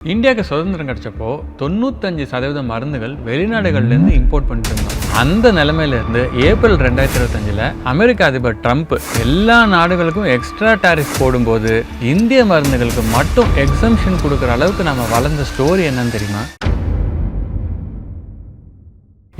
இந்தியாவுக்கு சுதந்திரம் கிடைச்சப்போ தொண்ணூத்தஞ்சு சதவீத மருந்துகள் வெளிநாடுகள்லேருந்து இம்போர்ட் பண்ணிட்டு இருந்தோம் அந்த நிலைமையிலேருந்து ஏப்ரல் ரெண்டாயிரத்தி இருபத்தஞ்சில் அமெரிக்க அதிபர் ட்ரம்ப் எல்லா நாடுகளுக்கும் எக்ஸ்ட்ரா டாரிஃப் போடும்போது இந்திய மருந்துகளுக்கு மட்டும் எக்ஸம்ஷன் கொடுக்குற அளவுக்கு நம்ம வளர்ந்த ஸ்டோரி என்னன்னு தெரியுமா?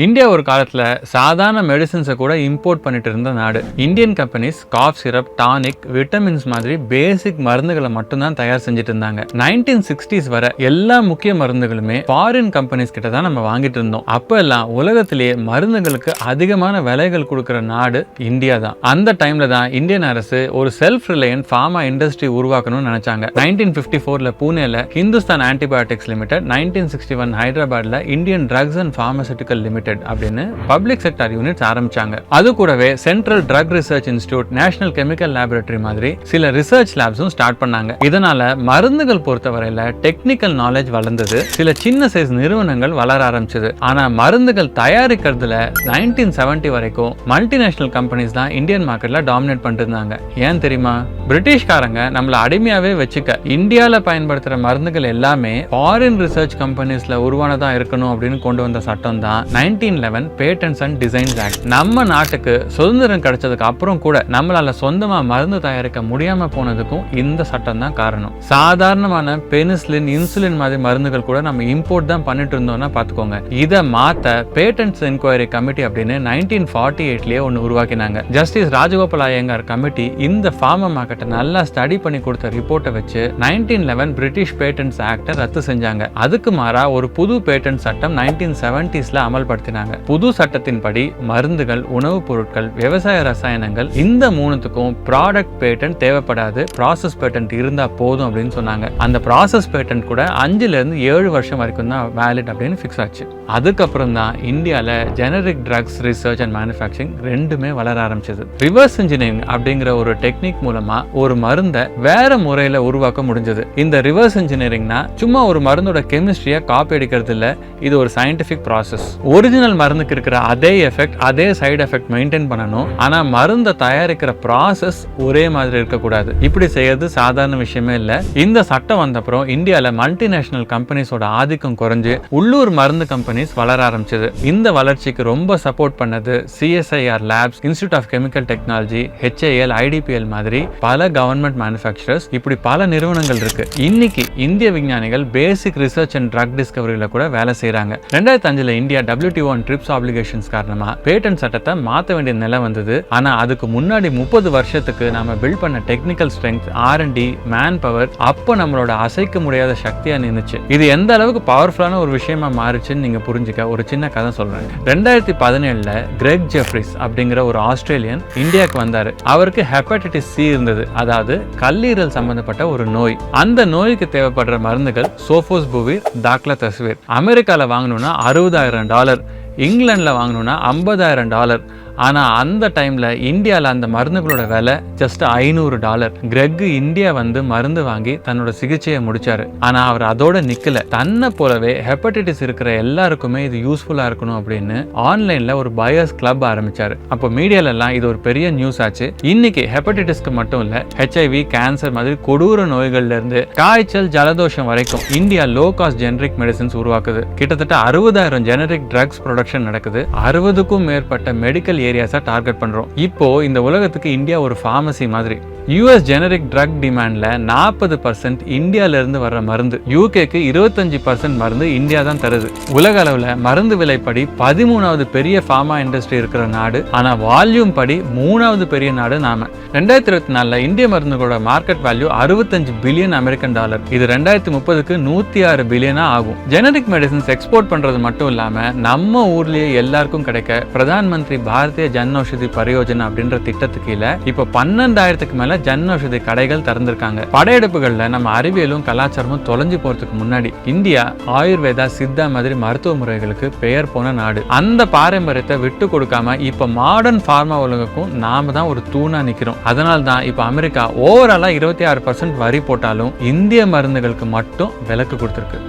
இந்தியா ஒரு காலத்தில் சாதாரண மெடிசன்ஸை கூட இம்போர்ட் பண்ணிட்டு இருந்த நாடு. Indian companies cough syrup tonic vitamins மாதிரி பேசிக் மருந்துகளை மட்டும்தான் தயார் செஞ்சுட்டு இருந்தாங்க. நைன்டீன் சிக்ஸ்டீஸ் வர எல்லா முக்கிய மருந்துகளுமே ஃபாரின் கம்பெனிஸ் கிட்ட தான் நம்ம வாங்கிட்டு இருந்தோம். அப்போ எல்லாம் உலகத்திலேயே மருந்துகளுக்கு அதிகமான விலைகள் கொடுக்குற நாடு இந்தியா தான். அந்த டைம்ல தான் இந்தியன் அரசு ஒரு செல்ஃப் ரிலையன்ட் ஃபார்மா இண்டஸ்ட்ரி உருவாக்கணும்னு நினைச்சாங்க. நைன்டீன் ஃபிஃப்டி ஃபோர்ல பூனேல Hindustan antibiotics limited nineteen sixty one ஹைதராபாத்ல Indian drugs and pharmaceutical limited அப்படின்னு பப்ளிக் செக்டார் யூனிட்ஸ் ஆரம்பிச்சாங்க. அது கூடவே central drug research institute national chemical laboratory மாதிரி சில ரிசர்ச் லேப்ஸும் ஸ்டார்ட் பண்ணாங்க. இதனால மருந்துகள் பொறுத்தவரையில டெக்னிக்கல் நாலேஜ் வளர்ந்தது. சில சின்ன சைஸ் நிறுவனங்கள் வளர ஆரம்பிச்சது. ஆனா மருந்துகள் தயாரிக்கிறதுல நைன்டீன் செவன்டி வரைக்கும் மல்டிநேஷனல் கம்பெனிஸ் தான் இந்தியன் மார்க்கெட்ல டாமினேட் பண்ணிட்டு இருந்தாங்க. ஏன் தெரியுமா? பிரிட்டிஷ்காரங்க நம்மள அடிமையாவே வச்சுக்க. இந்தியால பயன்படுத்துற மருந்துகள் எல்லாமே ஃபாரின் ரிசர்ச் கம்பெனிஸ்ல உருவானதா இருக்கணும் அப்படின்னு கொண்டு வந்த சட்டம் தான். Nineteen eleven patents and designs act நம்ம நாட்டுக்கு சுதந்திரம் கிடைச்சதுக்கு அப்புறம் கூட நம்மளால சொந்தமா மருந்து தயாரிக்க முடியாம போனதுக்கும் இந்த சட்டம் தான் காரணம். சாதாரணமான பெனிசிலின் இன்சுலின் மாதிரி மருந்துகள் கூட நம்ம இம்போர்ட் தான் பண்ணிட்டு இருந்தோம்னா பாத்துக்கோங்க இதை மாத்த பேட்டன்ஸ் என்கொயரி கமிட்டி அப்படின்னு நைன்டீன் ஃபார்ட்டி எயிட்லயே ஒன்று உருவாக்கினாங்க. ஜஸ்டிஸ் ராஜகோபால் ஐயங்கார் கமிட்டி இந்த ஃபார்மா மார்க்கெட்டை நல்லா ஸ்டடி பண்ணி கொடுத்த ரிப்போர்ட்டை வச்சு நைன்டீன் லெவன் பிரிட்டிஷ் பேட்டன்ஸ் ஆக்டை ரத்து செஞ்சாங்க. அதுக்கு மாறா ஒரு புது பேட்டன்ட் சட்டம் நைன்டீன் செவன்டிஸ்ல அமல்படுத்தினாங்க புது சட்டத்தின்படி மருந்துகள் உணவுப் பொருட்கள் விவசாய ரசாயனங்கள் இந்த மூணுத்துக்கும் ப்ராடக்ட் பேட்டன்ட் தேவைப்படாது. ப்ராசஸ் பேட்டன்ட் இருந்தால் போதும் அப்படின்னு சொன்னாங்க. அந்த ப்ராசஸ் பேட்டன்ட் கூட அஞ்சுலேருந்து ஏழு வருஷம் வரைக்கும் தான் வேலிட் அப்படின்னு ஃபிக்ஸ் ஆச்சு. அதுக்கப்புறம் தான் இந்தியாவில் generic drugs research and manufacturing ரெண்டுமே வளர ஆரம்பிச்சது. ரிவர்ஸ் இன்ஜினியரிங் அப்படிங்கிற ஒரு டெக்னிக் மூலமா ஒரு மருந்தை வேற முறையில் உருவாக்க முடிஞ்சது. இந்த ரிவர்ஸ் இன்ஜினியரிங்னா சும்மா ஒரு மருந்தோட கெமிஸ்ட்ரியை காப்பி அடிக்கிறது இல்லை இது ஒரு சயின்டிஃபிக் ப்ராசஸ் ஒரு ஒரிஜினல் மருந்துக்கு இருக்கிற அதே எஃபெக்ட் அதே சைடு எஃபெக்ட் மெயின்டைன் பண்ணணும். ஆனா மருந்தை தயாரிக்கிற ப்ராசஸ் ஒரே மாதிரி இருக்கக்கூடாது. இப்படி செய்யறது சாதாரண விஷயமே இல்ல. இந்த சட்டம் வந்தப்புறம் இந்தியாவில் மல்டிநேஷனல் கம்பெனிஸோட ஆதிக்கம் குறைஞ்சு உள்ளூர் மருந்து கம்பெனிஸ் வளர ஆரம்பிச்சது. இந்த வளர்ச்சிக்கு ரொம்ப சப்போர்ட் பண்ணது CSIR labs institute of chemical technology HAL IDPL மாதிரி பல கவர்மெண்ட் மேனுஃபேக்சரர்ஸ் இப்படி பல நிறுவனங்கள் இருக்கு. இன்னைக்கு இந்திய விஞ்ஞானிகள் பேசிக் ரிசர்ச் அண்ட் ட்ரக் டிஸ்கவரியில் கூட வேலை செய்கிறாங்க ரெண்டாயிரத்தி அஞ்சுல India WTO one TRIPS applications காரணமாக பேட்டன் சட்டத்தை மாற்ற வேண்டிய நிலை வந்தது. ஆனால் அதுக்கு முன்னாடி முப்பது வருஷத்துக்கு நம்ம பில்ட் பண்ண technical strength R D manpower அப்போ நம்மளோட அசைக்க முடியாத சக்தியாக நின்றுச்சு இது எந்த அளவுக்கு பவர்ஃபுல்லான ஒரு விஷயமா மாறுச்சுன்னு நீங்க புரிஞ்சுக்க ஒரு சின்ன கதை சொல்கிறேன் ரெண்டாயிரத்தி பதினேழுல கிரெக் ஜெஃப்ரிஸ் அப்படிங்கிற ஒரு ஆஸ்திரேலியன் இந்தியாவுக்கு வந்தாரு. அவருக்கு ஹெப்படைட்டிஸ் சி இருந்தது. அதாவது கல்லீரல் சம்பந்தப்பட்ட ஒரு நோய். அந்த நோய்க்கு தேவைப்படுற மருந்துகள் சோஃபோஸ் புவிர் தாக்லா தஸ்வீர் அமெரிக்காவில் வாங்கணும்னா அறுபதாயிரம் டாலர். இங்கிலாண்டில் வாங்கணும்னா ஐம்பதாயிரம் டாலர். ஆனால் அந்த டைமில் இந்தியாவில் அந்த மருந்துகளோட விலை ஜஸ்ட் ஐநூறு டாலர். கிரெக் இந்தியா வந்து மருந்து வாங்கி தன்னோட சிகிச்சையை முடிச்சாரு. ஆனால் அவர் அதோட நிற்கல தன்னை போலவே ஹெப்படைட்டிஸ் இருக்கிற எல்லாருக்குமே இது யூஸ்ஃபுல்லாக இருக்கணும் அப்படின்னு ஆன்லைனில் ஒரு பயர்ஸ் கிளப் ஆரம்பிச்சாரு. அப்போ மீடியாலெல்லாம் இது ஒரு பெரிய நியூஸ் ஆச்சு. இன்னைக்கு ஹெப்படைட்டிஸ்க்கு மட்டும் இல்லை ஹெச்ஐவி கேன்சர் மாதிரி கொடூர நோய்கள்ல இருந்து காய்ச்சல் ஜலதோஷம் வரைக்கும் India low cost generic medicines உருவாக்குது. கிட்டத்தட்ட அறுபதாயிரம் ஜெனரிக் ட்ரக்ஸ் ப்ரொடக்ஷன் நடக்குது. அறுபதுக்கும் மேற்பட்ட மெடிக்கல் ஏரியாஸாக டார்கெட் பண்ணுறோம் இப்போ இந்த உலகத்துக்கு இந்தியா ஒரு ஃபார்மசி மாதிரி. யூஎஸ் ஜெனரிக் ட்ரக் டிமாண்டில் நாற்பது பர்சன்ட் இந்தியாவிலேருந்து வர்ற மருந்து. யூகேக்கு இருபத்தஞ்சு பர்சன்ட் மருந்து இந்தியா தான் தருது. உலக அளவில் மருந்து விலைப்படி பதிமூணாவது பெரிய ஃபார்மா இண்டஸ்ட்ரி இருக்கிற நாடு. ஆனால் வால்யூம் படி மூணாவது பெரிய நாடு நாம. ரெண்டாயிரத்தி இருபத்தி நாலில் இந்திய மருந்துகளோட மார்க்கெட் வேல்யூ அறுபத்தஞ்சு பில்லியன் அமெரிக்கன் டாலர் இது ரெண்டாயிரத்தி முப்பதுக்கு நூத்தி ஆறு பில்லியனாக ஆகும். ஜெனரிக் மெடிசன்ஸ் எக்ஸ்போர்ட் பண்றது மட்டும் இல்லாம நம்ம ஊர்லேயே எல்லாருக்கும் கிடைக்க பிரதான் மந்திரி பாரதிய ஜன் ஔஷதி பரியோஜனா அப்படின்ற திட்டத்துக்கு கீழே இப்போ பன்னெண்டாயிரத்துக்கு மேல ஜன் ஔஷதி கடைகள் திறந்திருக்காங்க. படையெடுப்புகள்ல நம்ம அறிவியலும் கலாச்சாரமும் தொலைஞ்சு போறதுக்கு முன்னாடி இந்தியா ஆயுர்வேதா சித்தா மாதிரி மருத்துவ முறைகளுக்கு பெயர் போன நாடு. அந்த பாரம்பரியத்தை விட்டு கொடுக்காம இப்ப மாடர்ன் ஃபார்மா உலகக்கும் நாம தான் ஒரு தூணா நிக்கிறோம். அதனால தான் இப்ப அமெரிக்கா ஓவராலா இருபத்தி ஆறு பர்சன்ட் வரி போட்டாலும் இந்திய மருந்துகளுக்கு மட்டும் விலக்கு கொடுத்துருக்கு.